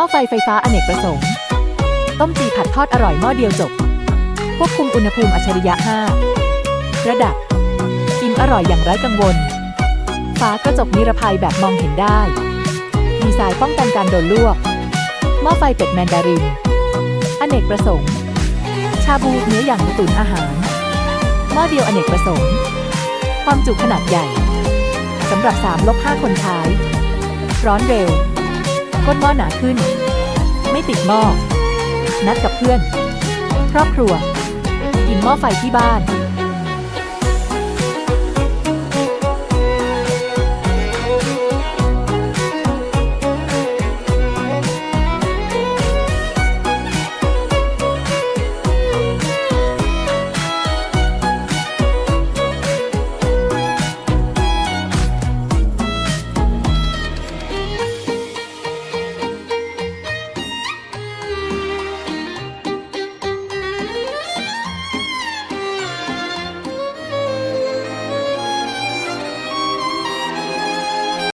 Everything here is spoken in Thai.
ม้อไฟไฟฟ้าอเนกประสงค์ ต้มจีผัดทอดอร่อยหม้อเดียวจบ ควบคุมอุณหภูมิอัจฉริยะ 5 ระดับ อิ่มอร่อยอย่างไร้กังวลฝากระจกนิรภัยแบบมองเห็นได้ ดีไซน์ป้องกันการโดนลวก หม้อไฟเป็ดแมนดาริน อเนกประสงค์ ชาบูเนื้ออย่างตุ๋นอาหาร หม้อเดียวอเนกประสงค์ ความจุขนาดใหญ่สำหรับ3ลบ5คนใช้ ร้อนเร็ว ก้นหม้อหนาขึ้น ไม่ติดหม้อ นัดกับเพื่อน ครอบครัว กินหม้อไฟที่บ้าน